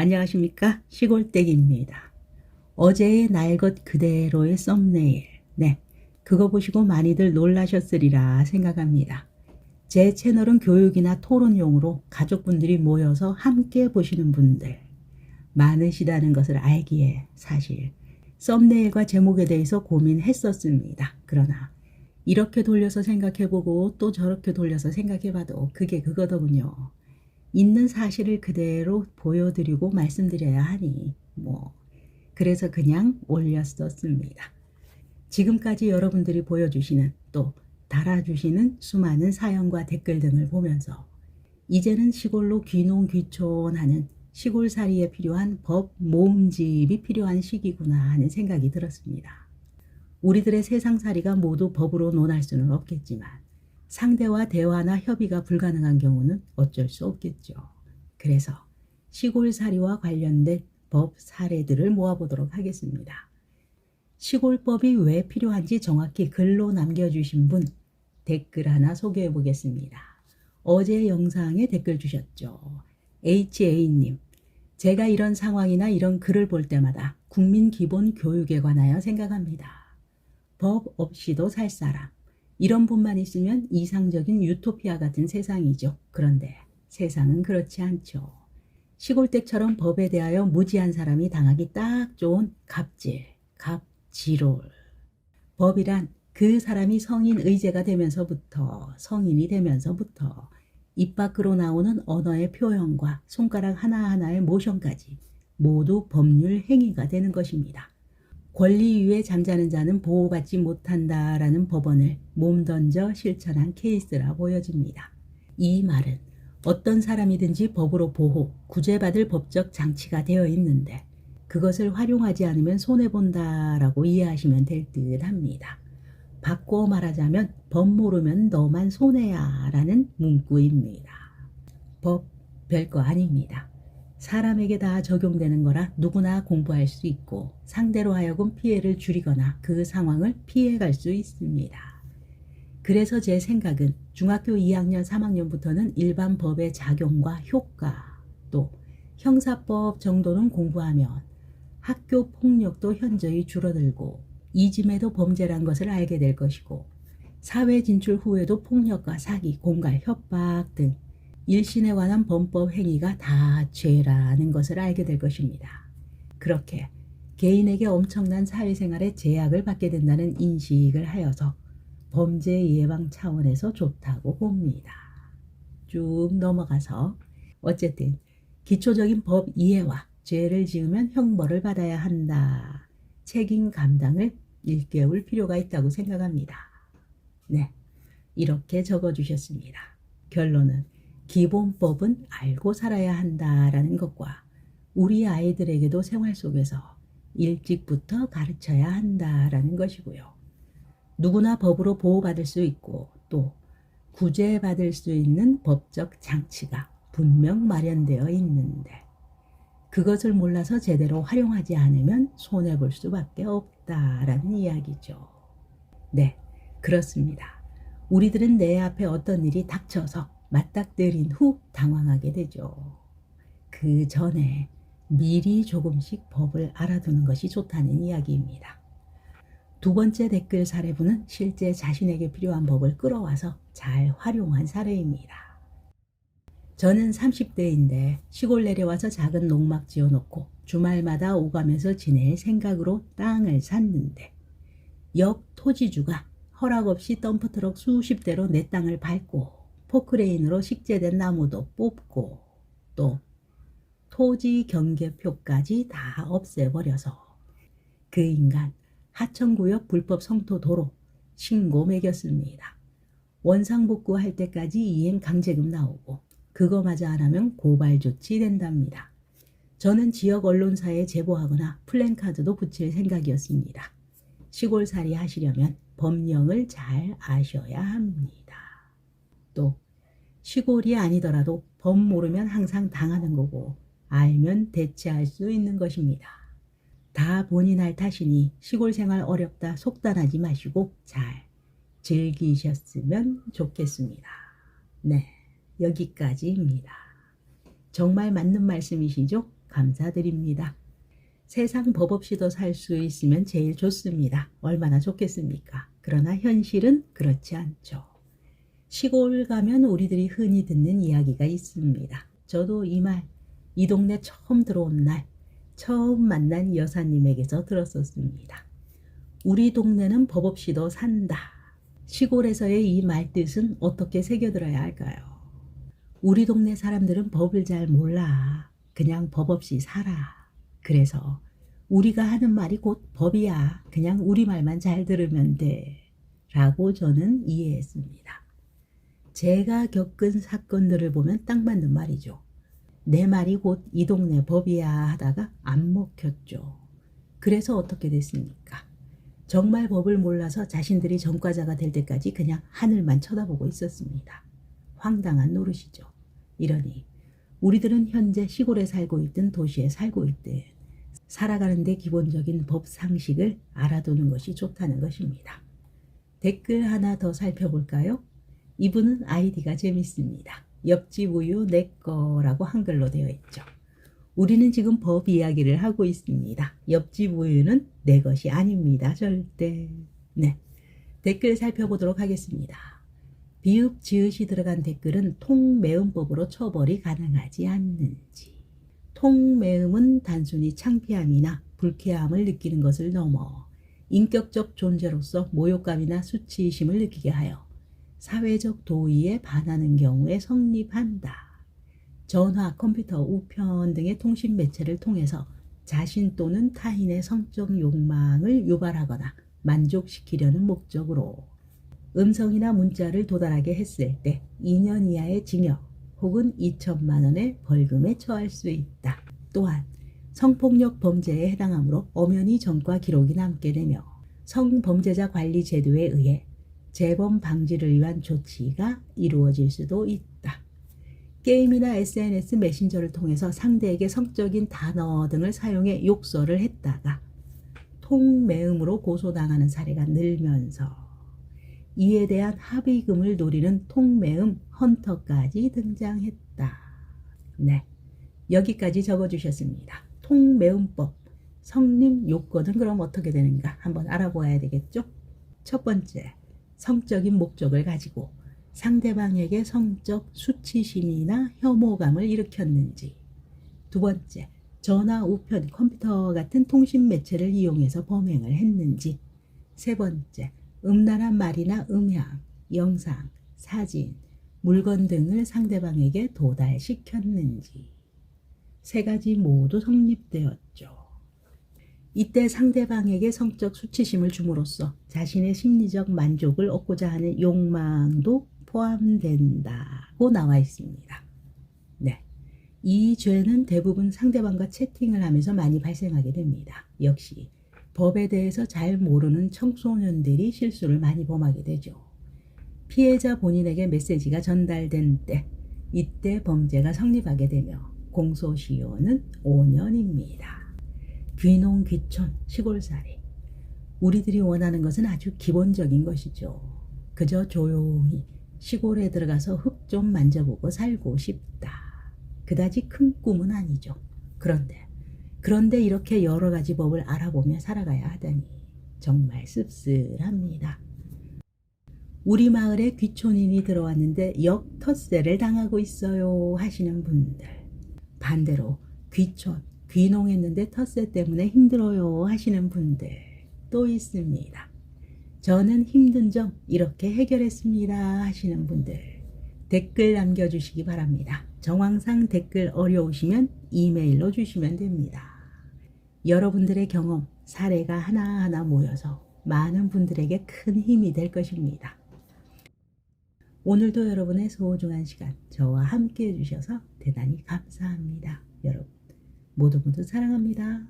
안녕하십니까 시골댁입니다. 어제의 날 것 그대로의 썸네일. 네, 그거 보시고 많이들 놀라셨으리라 생각합니다. 제 채널은 교육이나 토론용으로 가족분들이 모여서 함께 보시는 분들 많으시다는 것을 알기에 사실 썸네일과 제목에 대해서 고민했었습니다. 그러나 이렇게 돌려서 생각해보고 또 저렇게 돌려서 생각해봐도 그게 그거더군요. 있는 사실을 그대로 보여드리고 말씀드려야 하니 뭐 그래서 그냥 올렸었습니다. 지금까지 여러분들이 보여주시는 또 달아주시는 수많은 사연과 댓글 등을 보면서 이제는 시골로 귀농귀촌하는 시골살이에 필요한 법 모음집이 필요한 시기구나 하는 생각이 들었습니다. 우리들의 세상살이가 모두 법으로 논할 수는 없겠지만 상대와 대화나 협의가 불가능한 경우는 어쩔 수 없겠죠. 그래서 시골살이와 관련된 법 사례들을 모아보도록 하겠습니다. 시골법이 왜 필요한지 정확히 글로 남겨주신 분 댓글 하나 소개해 보겠습니다. 어제 영상에 댓글 주셨죠. HA님, 제가 이런 상황이나 이런 글을 볼 때마다 국민 기본 교육에 관하여 생각합니다. 법 없이도 살 사람. 이런 분만 있으면 이상적인 유토피아 같은 세상이죠. 그런데 세상은 그렇지 않죠. 시골댁처럼 법에 대하여 무지한 사람이 당하기 딱 좋은 갑질, 갑지롤. 법이란 그 사람이 성인 의제가 되면서부터 성인이 되면서부터 입 밖으로 나오는 언어의 표현과 손가락 하나하나의 모션까지 모두 법률 행위가 되는 것입니다. 권리 위에 잠자는 자는 보호받지 못한다라는 법원을 몸던져 실천한 케이스라 보여집니다. 이 말은 어떤 사람이든지 법으로 보호, 구제받을 법적 장치가 되어 있는데 그것을 활용하지 않으면 손해본다라고 이해하시면 될 듯 합니다. 바꿔 말하자면 법 모르면 너만 손해야 라는 문구입니다. 법 별거 아닙니다. 사람에게 다 적용되는 거라 누구나 공부할 수 있고 상대로 하여금 피해를 줄이거나 그 상황을 피해갈 수 있습니다. 그래서 제 생각은 중학교 2학년, 3학년부터는 일반 법의 작용과 효과 또 형사법 정도는 공부하면 학교 폭력도 현저히 줄어들고 이짐에도 범죄란 것을 알게 될 것이고 사회 진출 후에도 폭력과 사기, 공갈, 협박 등 일신에 관한 범법 행위가 다 죄라는 것을 알게 될 것입니다. 그렇게 개인에게 엄청난 사회생활에 제약을 받게 된다는 인식을 하여서 범죄 예방 차원에서 좋다고 봅니다. 쭉 넘어가서 어쨌든 기초적인 법 이해와 죄를 지으면 형벌을 받아야 한다. 책임 감당을 일깨울 필요가 있다고 생각합니다. 네, 이렇게 적어 주셨습니다. 결론은 기본법은 알고 살아야 한다라는 것과 우리 아이들에게도 생활 속에서 일찍부터 가르쳐야 한다라는 것이고요. 누구나 법으로 보호받을 수 있고 또 구제받을 수 있는 법적 장치가 분명 마련되어 있는데 그것을 몰라서 제대로 활용하지 않으면 손해볼 수밖에 없다라는 이야기죠. 네, 그렇습니다. 우리들은 내 앞에 어떤 일이 닥쳐서 맞닥뜨린 후 당황하게 되죠. 그 전에 미리 조금씩 법을 알아두는 것이 좋다는 이야기입니다. 두 번째 댓글 사례분은 실제 자신에게 필요한 법을 끌어와서 잘 활용한 사례입니다. 저는 30대인데 시골 내려와서 작은 농막 지어놓고 주말마다 오가면서 지낼 생각으로 땅을 샀는데 옆 토지주가 허락 없이 덤프트럭 수십 대로 내 땅을 밟고 포크레인으로 식재된 나무도 뽑고 또 토지 경계표까지 다 없애버려서 그 인간 하천구역 불법 성토 도로 신고 매겼습니다. 원상복구 할 때까지 이행 강제금 나오고 그거마저 안 하면 고발 조치 된답니다. 저는 지역 언론사에 제보하거나 플랜카드도 붙일 생각이었습니다. 시골살이 하시려면 법령을 잘 아셔야 합니다. 또 시골이 아니더라도 법 모르면 항상 당하는 거고 알면 대체할 수 있는 것입니다. 다 본인 할 탓이니 시골 생활 어렵다 속단하지 마시고 잘 즐기셨으면 좋겠습니다. 네, 여기까지입니다. 정말 맞는 말씀이시죠? 감사드립니다. 세상 법 없이도 살 수 있으면 제일 좋습니다. 얼마나 좋겠습니까? 그러나 현실은 그렇지 않죠. 시골 가면 우리들이 흔히 듣는 이야기가 있습니다. 저도 이 말, 이 동네 처음 들어온 날, 처음 만난 여사님에게서 들었었습니다. 우리 동네는 법 없이도 산다. 시골에서의 이 말뜻은 어떻게 새겨들어야 할까요? 우리 동네 사람들은 법을 잘 몰라. 그냥 법 없이 살아. 그래서 우리가 하는 말이 곧 법이야. 그냥 우리 말만 잘 들으면 돼. 라고 저는 이해했습니다. 제가 겪은 사건들을 보면 딱 맞는 말이죠. 내 말이 곧 이 동네 법이야 하다가 안 먹혔죠. 그래서 어떻게 됐습니까? 정말 법을 몰라서 자신들이 전과자가 될 때까지 그냥 하늘만 쳐다보고 있었습니다. 황당한 노릇이죠. 이러니 우리들은 현재 시골에 살고 있든 도시에 살고 있든 살아가는데 기본적인 법 상식을 알아두는 것이 좋다는 것입니다. 댓글 하나 더 살펴볼까요? 이분은 아이디가 재밌습니다. 옆집 우유 내 거라고 한글로 되어 있죠. 우리는 지금 법 이야기를 하고 있습니다. 옆집 우유는 내 것이 아닙니다. 절대. 네. 댓글 살펴보도록 하겠습니다. 비읍 지읒이 들어간 댓글은 통매음법으로 처벌이 가능하지 않는지. 통매음은 단순히 창피함이나 불쾌함을 느끼는 것을 넘어 인격적 존재로서 모욕감이나 수치심을 느끼게 하여 사회적 도의에 반하는 경우에 성립한다. 전화, 컴퓨터, 우편 등의 통신 매체를 통해서 자신 또는 타인의 성적 욕망을 유발하거나 만족시키려는 목적으로 음성이나 문자를 도달하게 했을 때 2년 이하의 징역 혹은 2천만 원의 벌금에 처할 수 있다. 또한 성폭력 범죄에 해당하므로 엄연히 전과 기록이 남게 되며 성범죄자 관리 제도에 의해 재범 방지를 위한 조치가 이루어질 수도 있다. 게임이나 SNS 메신저를 통해서 상대에게 성적인 단어 등을 사용해 욕설을 했다가 통매음으로 고소당하는 사례가 늘면서 이에 대한 합의금을 노리는 통매음 헌터까지 등장했다. 네, 여기까지 적어주셨습니다. 통매음법 성립 요건은 그럼 어떻게 되는가 한번 알아보아야 되겠죠? 첫 번째, 성적인 목적을 가지고 상대방에게 성적 수치심이나 혐오감을 일으켰는지. 두 번째, 전화, 우편, 컴퓨터 같은 통신 매체를 이용해서 범행을 했는지. 세 번째, 음란한 말이나 음향, 영상, 사진, 물건 등을 상대방에게 도달시켰는지. 세 가지 모두 성립되었죠. 이때 상대방에게 성적 수치심을 줌으로써 자신의 심리적 만족을 얻고자 하는 욕망도 포함된다고 나와 있습니다. 네. 이 죄는 대부분 상대방과 채팅을 하면서 많이 발생하게 됩니다. 역시 법에 대해서 잘 모르는 청소년들이 실수를 많이 범하게 되죠. 피해자 본인에게 메시지가 전달된 때, 이때 범죄가 성립하게 되며 공소시효는 5년입니다. 귀농, 귀촌, 시골살이. 우리들이 원하는 것은 아주 기본적인 것이죠. 그저 조용히 시골에 들어가서 흙 좀 만져보고 살고 싶다. 그다지 큰 꿈은 아니죠. 그런데, 그런데 이렇게 여러 가지 법을 알아보며 살아가야 하다니 정말 씁쓸합니다. 우리 마을에 귀촌인이 들어왔는데 역터세를 당하고 있어요 하시는 분들. 반대로 귀촌, 귀농했는데 텃세 때문에 힘들어요 하시는 분들 또 있습니다. 저는 힘든 점 이렇게 해결했습니다 하시는 분들 댓글 남겨주시기 바랍니다. 정황상 댓글 어려우시면 이메일로 주시면 됩니다. 여러분들의 경험, 사례가 하나하나 모여서 많은 분들에게 큰 힘이 될 것입니다. 오늘도 여러분의 소중한 시간 저와 함께 해주셔서 대단히 감사합니다. 모두 모두 사랑합니다.